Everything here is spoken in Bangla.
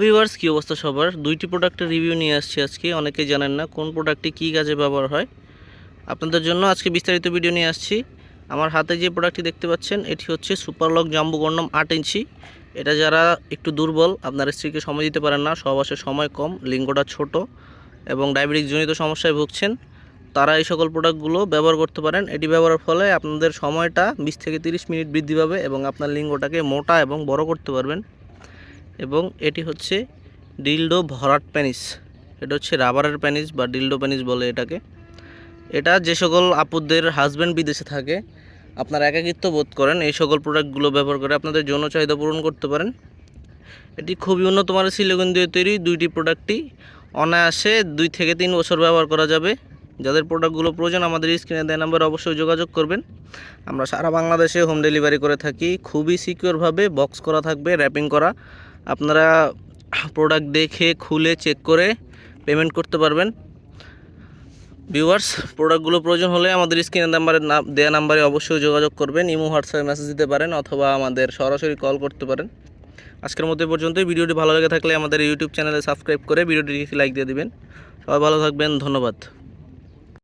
ভিউয়ার্স, কী অবস্থা সবার? দুইটি প্রোডাক্টের রিভিউ নিয়ে আসছি আজকে। অনেকেই জানেন না কোন প্রোডাক্টটি কী কাজে ব্যবহার হয়। আপনাদের জন্য আজকে বিস্তারিত ভিডিও নিয়ে আসছি। আমার হাতে যে প্রোডাক্টটি দেখতে পাচ্ছেন, এটি হচ্ছে সুপারলক জাম্বু গন্ডম আট ইঞ্চি। এটা যারা একটু দুর্বল, আপনার স্ত্রীকে সময় দিতে পারেন না সহবাসের সময় কম, লিঙ্গটা ছোট এবং ডায়াবেটিক জনিত সমস্যায় ভুগছেন, তারা এই সকল প্রোডাক্টগুলো ব্যবহার করতে পারেন। এটি ব্যবহারের ফলে আপনাদের সময়টা বিশ থেকে তিরিশ মিনিট বৃদ্ধি পাবে এবং আপনার লিঙ্গটাকে মোটা এবং বড় করতে পারবেন। এবং এটি হচ্ছে ডিলডো ভরাট প্যানিস। এটা হচ্ছে রাবারের প্যানিস বা ডিলডো প্যানিস বলে এটাকে। এটা যে সকল আপুদের হাজব্যান্ড বিদেশে থাকে, আপনারা একাকিত্ব বোধ করেন এই সকল প্রোডাক্টগুলো ব্যবহার করে আপনাদের যৌন চাহিদা পূরণ করতে পারেন। এটি খুবই উন্নত মানের সিলিকন দিয়ে তৈরি। দুইটি প্রোডাক্টই অনায়াসে দুই থেকে তিন বছর ব্যবহার করা যাবে। যাদের প্রোডাক্টগুলো প্রয়োজন আমাদের স্ক্রিনে দেয় নাম্বারে অবশ্যই যোগাযোগ করবেন। আমরা সারা বাংলাদেশে হোম ডেলিভারি করে থাকি। খুবই সিকিউরভাবে বক্স করা থাকবে র্যাপিং করা। আপনারা প্রোডাক্ট দেখে, খুলে চেক করে পেমেন্ট করতে পারবেন। ভিউয়ার্স প্রোডাক্টগুলো প্রয়োজন হলে আমাদের স্ক্রিনের নাম্বারে দেওয়া নাম্বারে অবশ্যই যোগাযোগ করবেন। ইমো হোয়াটসঅ্যাপে মেসেজ দিতে পারেন অথবা আমাদের সরাসরি কল করতে পারেন। আজকের মধ্যে পর্যন্তই। ভিডিওটি ভালো লেগে থাকলে আমাদের ইউটিউব চ্যানেলে সাবস্ক্রাইব করে ভিডিওটি লাইক দিয়ে দিবেন। সবাই ভালো থাকবেন। ধন্যবাদ।